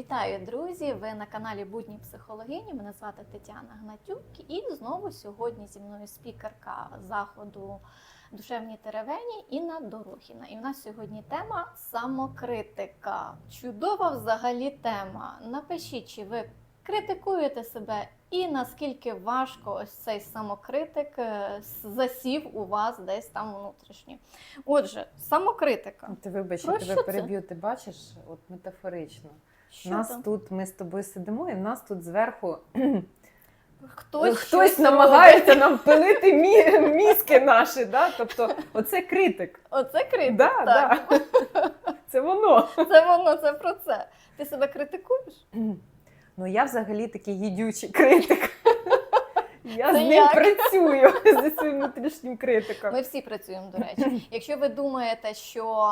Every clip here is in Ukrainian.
Вітаю, друзі! Ви на каналі Будні психологині. Мене звати Тетяна Гнатюк. І знову сьогодні зі мною спікерка заходу Душевні теревені Інна Дорохіна. І в нас сьогодні тема самокритика. Чудова взагалі тема. Напишіть, чи ви критикуєте себе, і наскільки важко ось цей самокритик е, засів у вас десь там внутрішньо. Отже, самокритика. Ти вибач, я тебе переб'ю, ти бачиш, от метафорично. Що нас там? тут, ми з тобою сидимо, і в нас тут зверху Хтось, хтось намагається нам пилити мі... мізки наші. Да? Тобто, оце критик. Оце критик. Да, так. да. Це воно. Це воно, це про це. Ти себе критикуєш? Ну я взагалі такий їдючий критик. Я Це з ним як? працюю зі своїм внутрішнім критиком. Ми всі працюємо, до речі. Якщо ви думаєте, що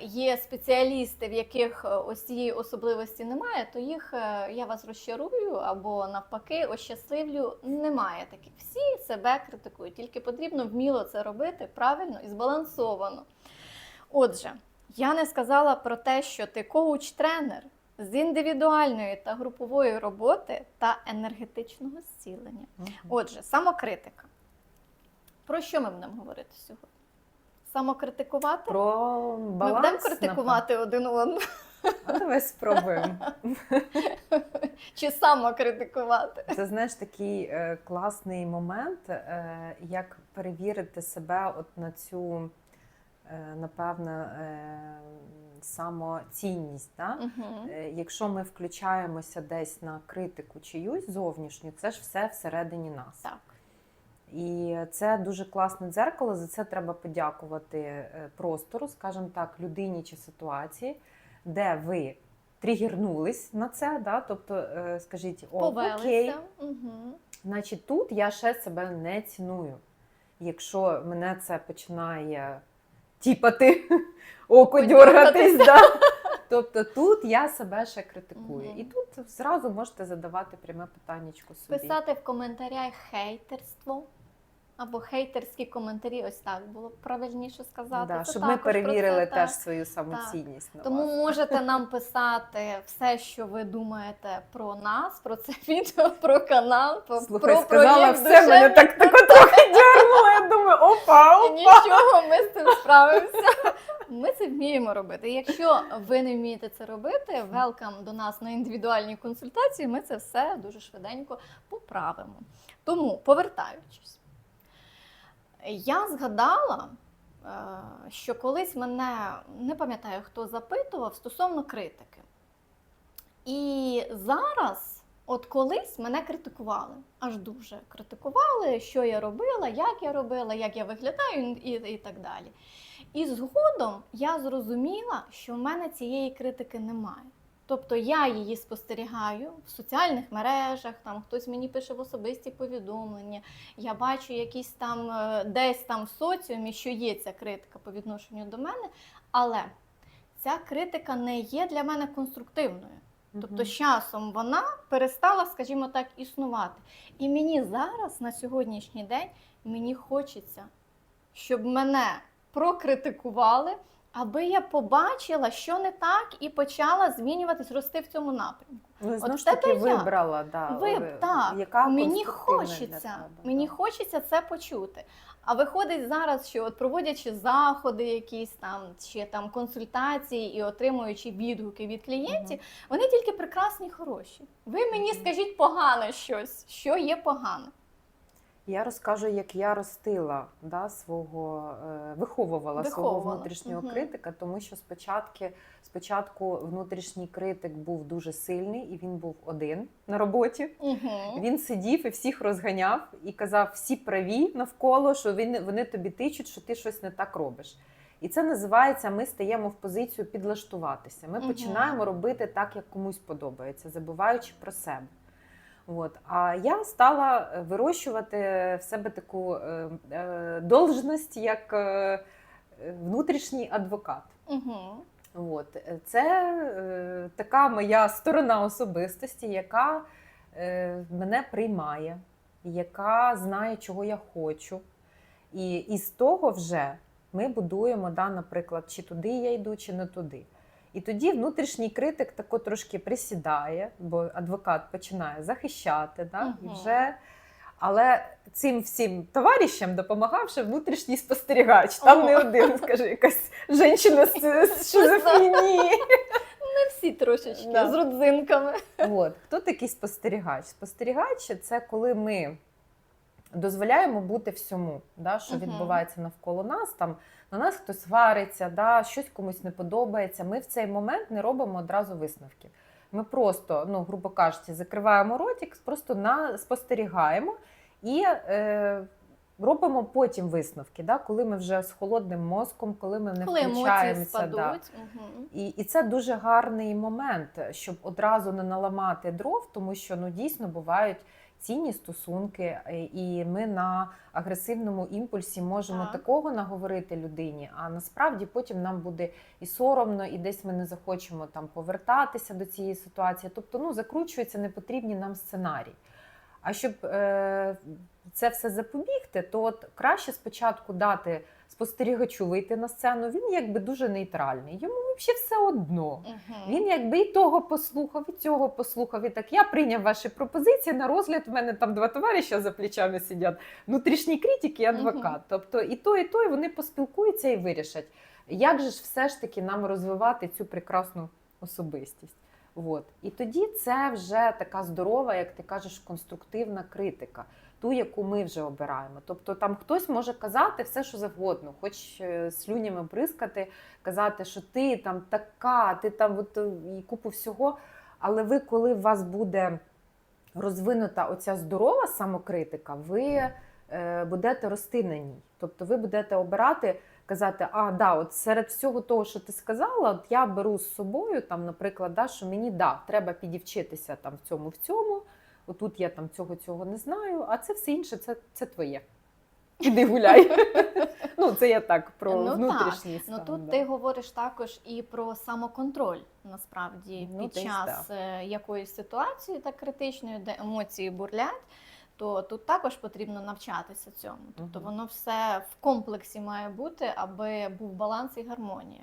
є спеціалісти, в яких е, ось цієї особливості немає, то їх е, я вас розчарую або навпаки ощасливлю. Немає таких. Всі себе критикують, тільки потрібно вміло це робити правильно і збалансовано. Отже, я не сказала про те, що ти коуч-тренер з індивідуальної та групової роботи та енергетичного зцілення. Отже, самокритика. Про що ми будемо говорити сьогодні? Самокритикувати? Про ми будемо критикувати один одного. А давай спробуємо. чи самокритикувати? Це знаєш такий е, класний момент, е, як перевірити себе от на цю, е, напевно, е, самоцінність. Да? Мгм. Е, Якщо ми включаємося десь на критику чиюсь зовнішню, це ж все всередині нас. Так. І це дуже класне дзеркало. За це треба подякувати е, простору, скажімо так, людині чи ситуації, де ви тригернулись на це. Да? Тобто, е, скажіть, о, окей, Угу. значить, тут я ще себе не ціную. Якщо мене це починає тіпати, око дьоргатись, да? тобто тут я себе ще критикую. Мгм. І тут зразу можете задавати пряме питаннячко собі. Писати в коментарях хейтерство. Або хейтерські коментарі, ось так було б правильніше сказати. Да, Це щоб ми перевірили це, теж свою самоцінність. На Тому вас. можете нам писати все, що ви думаєте про нас, про це відео, про канал, про, Слухай, про сказала проєкт все, мене «Душевні так тако трохи дернуло. Я думаю, опа, опа. нічого, ми з цим справимося. Ми це вміємо робити. Якщо ви не вмієте це робити, велкам до нас на індивідуальні консультації. Ми це все дуже швиденько поправимо. Тому, повертаючись, я згадала, е, що колись мене не пам'ятаю, хто запитував стосовно критики. І зараз, от колись мене критикували, аж дуже критикували, що я робила, як я робила, як я виглядаю і, і так далі. І згодом я зрозуміла, що в мене цієї критики немає. Тобто я її спостерігаю в соціальних мережах, там хтось мені пише в особисті повідомлення, я бачу якісь там е, десь там в соціумі, що є ця критика по відношенню до мене, але ця критика не є для мене конструктивною. Тобто з часом вона перестала, скажімо так, існувати. І мені зараз, на сьогоднішній день, мені хочеться, щоб мене прокритикували, аби я побачила, що не так, і почала змінюватись, рости в цьому напрямку. Ну, знову ж таки вибрала, да, Ви, ви- так, яка мені хочеться, тебе, мені да. хочеться це почути. А виходить зараз, що от проводячи заходи, якісь там чи там консультації і отримуючи відгуки від клієнтів, вони тільки прекрасні, хороші. Ви мені скажіть погане щось, що є погане. Я розкажу, як я ростила да, свого, е, виховувала, свого внутрішнього мгм. критика, тому що спочатку, спочатку внутрішній критик був дуже сильний і він був один на роботі. Угу. Він сидів і всіх розганяв і казав, всі праві навколо, що вони, вони тобі тичуть, що ти щось не так робиш. І це називається: ми стаємо в позицію підлаштуватися. Ми Мгм. починаємо робити так, як комусь подобається, забуваючи про себе. От. А я стала е, вирощувати в себе таку е, е, должність як е, внутрішній адвокат. Угу. От. Це е, така моя сторона особистості, яка е, мене приймає, яка знає, чого я хочу. І із того вже ми будуємо, да, наприклад, чи туди я йду, чи не туди. І тоді внутрішній критик тако трошки присідає, бо адвокат починає захищати. Да? І вже... Але цим всім товаришам допомагав ще внутрішній спостерігач. Там О. не один, скаже, якась жінка з, шизофренії. Ми всі трошечки Да. з родзинками. От. Хто такий спостерігач? Спостерігач це коли ми дозволяємо бути всьому, да, що Мгм. відбувається навколо нас. Там на нас хтось свариться, да, щось комусь не подобається. Ми в цей момент не робимо одразу висновків. Ми просто, ну, грубо кажучи, закриваємо ротик, просто на, спостерігаємо і е, робимо потім висновки, да, коли ми вже з холодним мозком, коли ми не Коли включаємося. Да. Мгм. І, і це дуже гарний момент, щоб одразу не наламати дров, тому що ну дійсно бувають цінні стосунки, е, і ми на агресивному імпульсі можемо Так. такого наговорити людині. А насправді потім нам буде і соромно, і десь ми не захочемо там повертатися до цієї ситуації. Тобто, ну закручуються непотрібні нам сценарії. А щоб е, це все запобігти, то от краще спочатку дати спостерігачу вийти на сцену. Він якби дуже нейтральний. Йому взагалі все одно. Мгм. Він якби і того послухав, і цього послухав. І так я прийняв ваші пропозиції на розгляд. У мене там два товариша за плечами сидять. Внутрішній критик і адвокат. Мгм. Тобто і той, і той вони поспілкуються і вирішать, як же ж все ж таки нам розвивати цю прекрасну особистість. От. І тоді це вже така здорова, як ти кажеш, конструктивна критика, ту, яку ми вже обираємо. Тобто там хтось може казати все, що завгодно, хоч е, слюнями бризкати, казати, що ти там така, ти там от, е, і купу всього. Але ви, коли у вас буде розвинута оця здорова самокритика, ви е, будете рости на ній. Тобто ви будете обирати, казати, а да, от серед всього того, що ти сказала, от я беру з собою, там, наприклад, да, що мені да, треба підівчитися там в цьому, в цьому. Отут я там цього цього не знаю, а це все інше, це, це твоє. Іди гуляй. ну, це я так про Ну, так. внутрішній Ну тут да. ти говориш також і про самоконтроль, насправді, Ну, під час е, якоїсь ситуації так критичної, де емоції бурлять. То тут також потрібно навчатися цьому. Тобто воно все в комплексі має бути, аби був баланс і гармонія.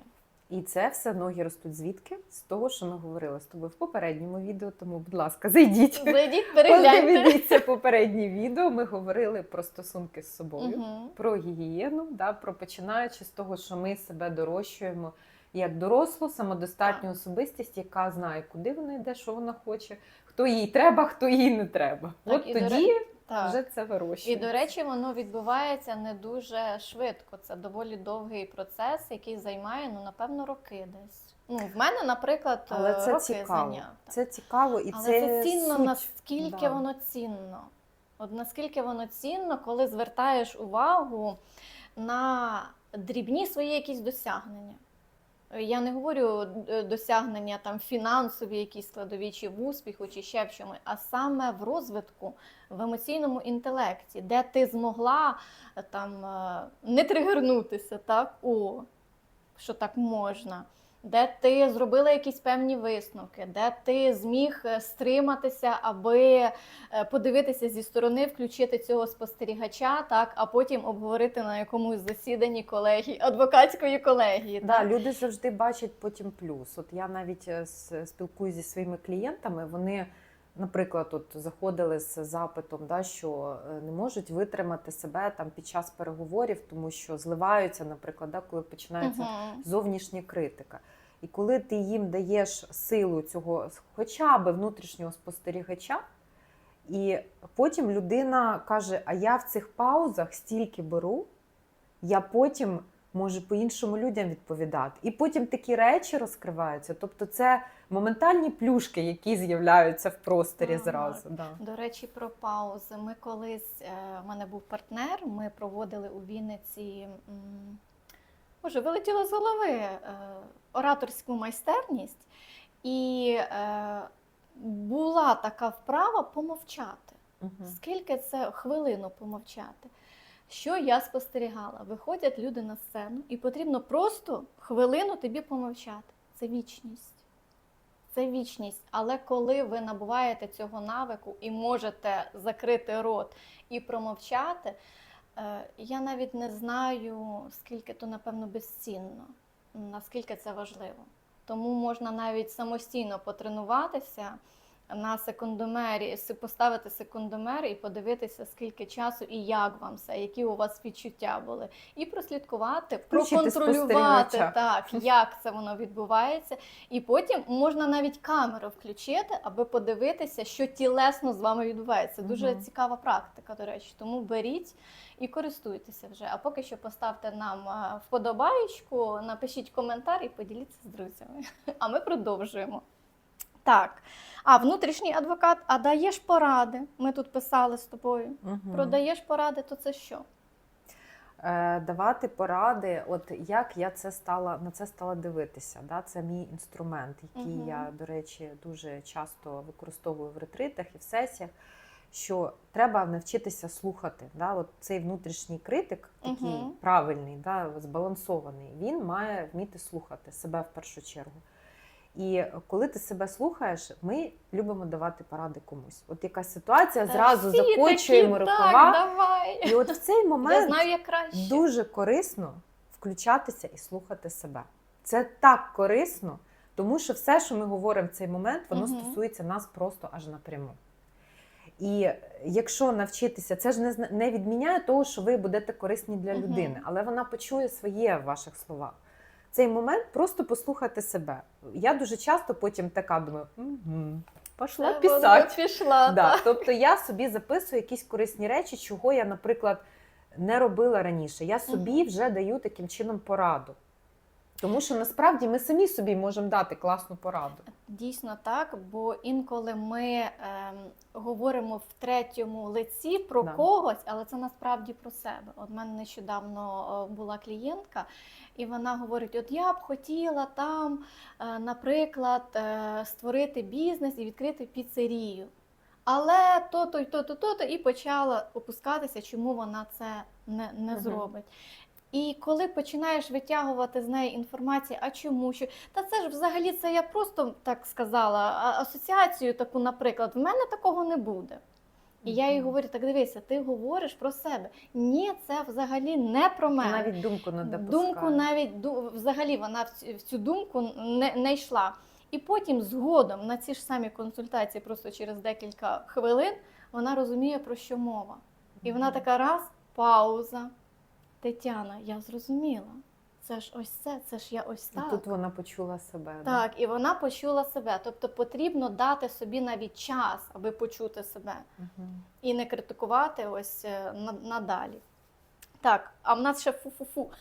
І це все ноги ростуть звідки? З того, що ми говорили з тобою в попередньому відео. Тому, будь ласка, зайдіть. Зайдіть, перегляньте. Попереднє відео. Ми говорили про стосунки з собою, Мгм. про гігієну, да, про починаючи з того, що ми себе дорощуємо як дорослу, самодостатню Так. особистість, яка знає, куди вона йде, що вона хоче, хто їй треба, хто їй не треба. Так, От тоді Так. вже це І, до речі, воно відбувається не дуже швидко. Це доволі довгий процес, який займає, ну, напевно, роки десь. Ну, в мене, наприклад, Але е, це роки цікаво. зайняв. Це цікаво і Але це, це, цінно, суть. наскільки Да. воно цінно. От наскільки воно цінно, коли звертаєш увагу на дрібні свої якісь досягнення. Я не говорю е, досягнення там фінансові, якісь складові, чи в успіху, чи ще в чому, а саме в розвитку, в емоційному інтелекті, де ти змогла е, там е, не тригернутися, так, о, що так можна, де ти зробила якісь певні висновки, де ти зміг е, стриматися, аби е, подивитися зі сторони, включити цього спостерігача, так, а потім обговорити на якомусь засіданні колегії, адвокатської колегії. Да, так? люди завжди бачать потім плюс. От я навіть е, спілкуюся зі своїми клієнтами. Вони, наприклад, от заходили з запитом, да, що е, не можуть витримати себе там під час переговорів, тому що зливаються, наприклад, да, коли починається Мгм. зовнішня критика. І коли ти їм даєш силу цього хоча б внутрішнього спостерігача, і потім людина каже: А я в цих паузах стільки беру, я потім можу по-іншому людям відповідати. І потім такі речі розкриваються. Тобто, це моментальні плюшки, які з'являються в просторі Ага. зразу. Да. До речі, про паузи. Ми колись, е, в мене був партнер, ми проводили у Вінниці, м, може, вилетіло з голови е, ораторську майстерність, і е, була така вправа помовчати. Мгм. Скільки це хвилину помовчати? Що я спостерігала? Виходять люди на сцену, і потрібно просто хвилину тобі помовчати. Це вічність. Це вічність. Але коли ви набуваєте цього навику і можете закрити рот і промовчати, е, я навіть не знаю, скільки то, напевно, безцінно, наскільки це важливо. Тому можна навіть самостійно потренуватися на секундомері, поставити секундомер і подивитися, скільки часу і як вам все, які у вас відчуття були, і прослідкувати, Включити проконтролювати так, як це воно відбувається. І потім можна навіть камеру включити, аби подивитися, що тілесно з вами відбувається. Дуже Мгм. цікава практика, до речі. Тому беріть і користуйтеся вже. А поки що поставте нам е, вподобаєчку, напишіть коментар і поділіться з друзями. А ми продовжуємо. Так. А внутрішній адвокат, а даєш поради. Ми тут писали з тобою. Мгм. Продаєш поради, то це що? Е, давати поради, от як я це стала на це стала дивитися. Да? Це мій інструмент, який Мгм. я, до речі, дуже часто використовую в ретритах і в сесіях. Що треба навчитися слухати. Да? От цей внутрішній критик, такий Мгм. правильний, да, збалансований, він має вміти слухати себе в першу чергу. І коли ти себе слухаєш, ми любимо давати поради комусь. От якась ситуація, зразу Всі закочуємо такі, рукава. Так, давай. І от в цей Я момент знаю, як краще. дуже корисно включатися і слухати себе. Це так корисно, тому що все, що ми говоримо в цей момент, воно Мгм. стосується нас просто аж напряму. І якщо навчитися, це ж не, не відміняє того, що ви будете корисні для людини, але вона почує своє в ваших словах. Цей момент просто послухати себе. Я дуже часто потім така думаю, угу, пішла писати. Пішла, Да, так. тобто я собі записую якісь корисні речі, чого я, наприклад, не робила раніше. Я собі вже даю таким чином пораду. Тому що насправді ми самі собі можемо дати класну пораду. Дійсно так, бо інколи ми ем, говоримо в третьому лиці про Да. когось, але це насправді про себе. От мене нещодавно е, була клієнтка, і вона говорить: от я б хотіла там, е, наприклад, е, створити бізнес і відкрити піцерію. Але то-то, то-то, то-то, і почала опускатися, чому вона це не, не зробить. І коли починаєш витягувати з неї інформацію, а чому що та це ж взагалі це я просто так сказала, асоціацію таку, наприклад, в мене такого не буде. І я їй говорю: так дивися, ти говориш про себе. Ні, це взагалі не про мене. Навіть думку не допускає. Думку навіть взагалі вона в цю, в цю думку не, не йшла. І потім згодом на ці ж самі консультації, просто через декілька хвилин, вона розуміє, про що мова. І вона така раз, пауза. Тетяна, я зрозуміла. Це ж ось це, це ж я ось І так. Тут вона почула себе. да. Так, і вона почула себе. Тобто потрібно дати собі навіть час, аби почути себе Мгм. і не критикувати ось е, надалі. Так, а в нас ще фу-фу-фу.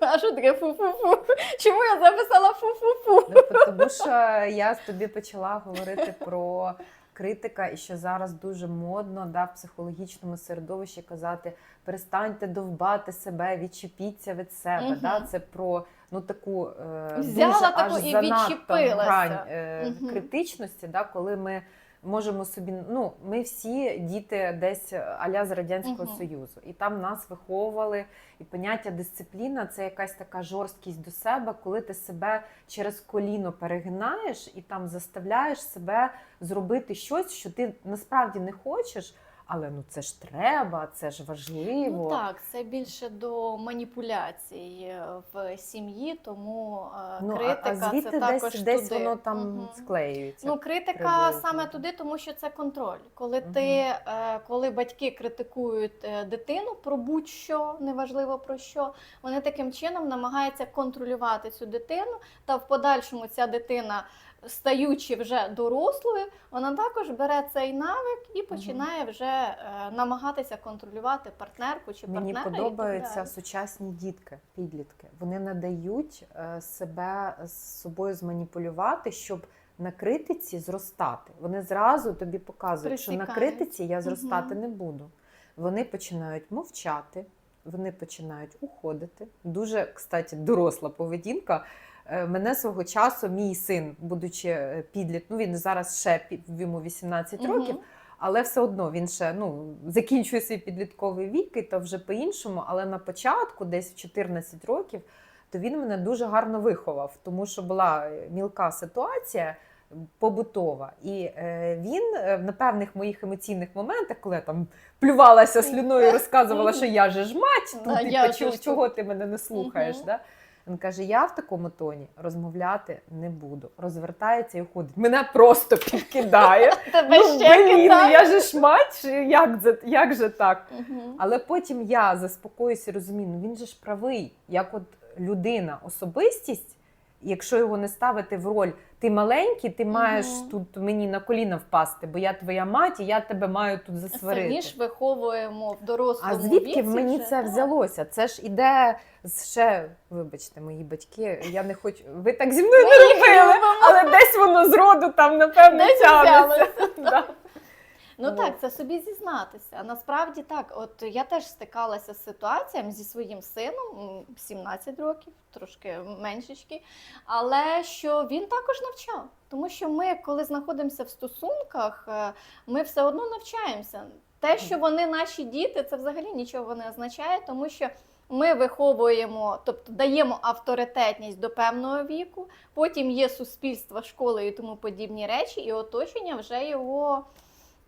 А що таке фу-фу-фу? Чому я записала фу-фу-фу? Ну, Тому що я тобі почала говорити про критика, і що зараз дуже модно да, в психологічному середовищі казати перестаньте довбати себе, відчепіться від себе. Угу. Да? Це про ну таку е, Взяла дуже таку аж і занадто грань е, угу. критичності, да, коли ми. Можемо собі, ну ми всі діти десь аля з радянського угу. союзу, і там нас виховували. І поняття дисципліна це якась така жорсткість до себе, коли ти себе через коліно перегинаєш і там заставляєш себе зробити щось, що ти насправді не хочеш, але ну це ж треба, це ж важливо. Ну так, це більше до маніпуляцій е, в сім'ї, тому е, Ну, критика а звідти це також десь, десь туди. воно там Мгм. склеюється. Ну, критика приблизно. саме туди, тому що це контроль. Коли Мгм. ти, е, коли батьки критикують дитину про будь-що, неважливо про що, вони таким чином намагаються контролювати цю дитину, та в подальшому ця дитина, стаючи вже дорослою, вона також бере цей навик і починає вже е, намагатися контролювати партнерку чи Мені партнера. і так подобаються далі. сучасні дітки, підлітки. Вони не дають е, себе з собою зманіпулювати, щоб на критиці зростати. Вони зразу тобі показують, що на Присікають. критиці я зростати Мгм. не буду. Вони починають мовчати, вони починають уходити. Дуже, кстати, доросла поведінка. Е, Мене свого часу мій син, будучи е, підліт, ну він зараз ще йому 18 Мгм. років, але все одно він ще ну, закінчує свій підлітковий вік, і то вже по-іншому. Але на початку, десь в 14 років, то він мене дуже гарно виховав, тому що була е, мілка ситуація. Побутова, і е, він на певних моїх емоційних моментах, коли я там плювалася слюною, розказувала, що я же ж мать, Да, тут і я почув, чого ти мене не слухаєш. Мгм. Да? Він каже: я в такому тоні розмовляти не буду. Розвертається і уходить. Мене просто підкидає. Тебе Ну, ще блін, кидає. я же ж мать, як, це- як же так? Угу. Але потім я заспокоюся і розумію, ну він же ж правий, як от людина, особистість, якщо його не ставити в роль, ти маленький, ти маєш тут мені на коліна впасти, бо я твоя мать, і я тебе маю тут засварити. Самі ж виховуємо в дорослому А звідки віці в мені вже, це взялося? Це ж іде ще, вибачте, мої батьки. Я не хочу. Ви так зі мною Ми не робили, але десь воно з роду там напевно тягнеться. Ну Вот. так, це собі зізнатися. Насправді так, от я теж стикалася з ситуаціями зі своїм сином, 17 років, трошки меншечки, але що він також навчав. Тому що ми, коли знаходимося в стосунках, е, ми все одно навчаємося. Те, що вони наші діти, це взагалі нічого не означає, тому що ми виховуємо, тобто даємо авторитетність до певного віку, потім є суспільство, школи і тому подібні речі, і оточення вже його,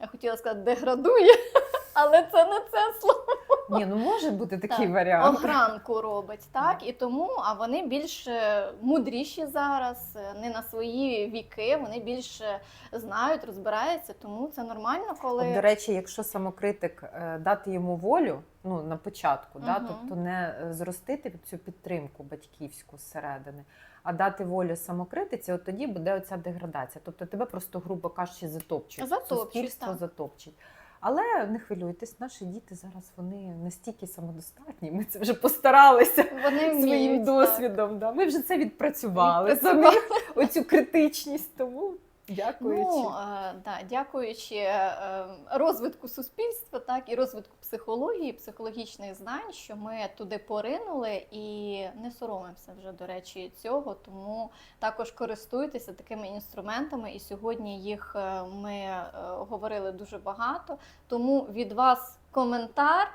я хотіла сказати, деградує, але це не це слово. Ні, ну може бути такий Так, варіант. Огранку робить, так? І тому, а вони більш е, мудріші зараз, е, не на свої віки, вони більше знають, розбираються, тому це нормально, коли От, до речі, якщо самокритик е, дати йому волю, ну на початку, да, тобто не зростити цю підтримку батьківську зсередини, а дати волю самокритиці, от тоді буде оця деградація. Тобто тебе просто, грубо кажучи, затопчуть. Затопчуть, Суспільство так. затопчуть. Але не хвилюйтесь, наші діти зараз вони настільки самодостатні. Ми це вже постаралися вони вміють, своїм так. досвідом. Да. Ми вже це відпрацювали, Відпрацювали. самі оцю критичність. Тому дякуючи. Ну, е, да, дякуючи е, розвитку суспільства, так і розвитку психології, психологічних знань, що ми туди поринули і не соромимося вже до речі цього. Тому також користуйтеся такими інструментами. І сьогодні їх е, ми е, говорили дуже багато. Тому від вас коментар.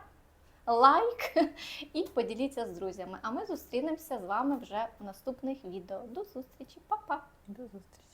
Лайк і поділіться з друзями. А ми зустрінемося з вами вже в наступних відео. До зустрічі, Па-па! До зустрічі.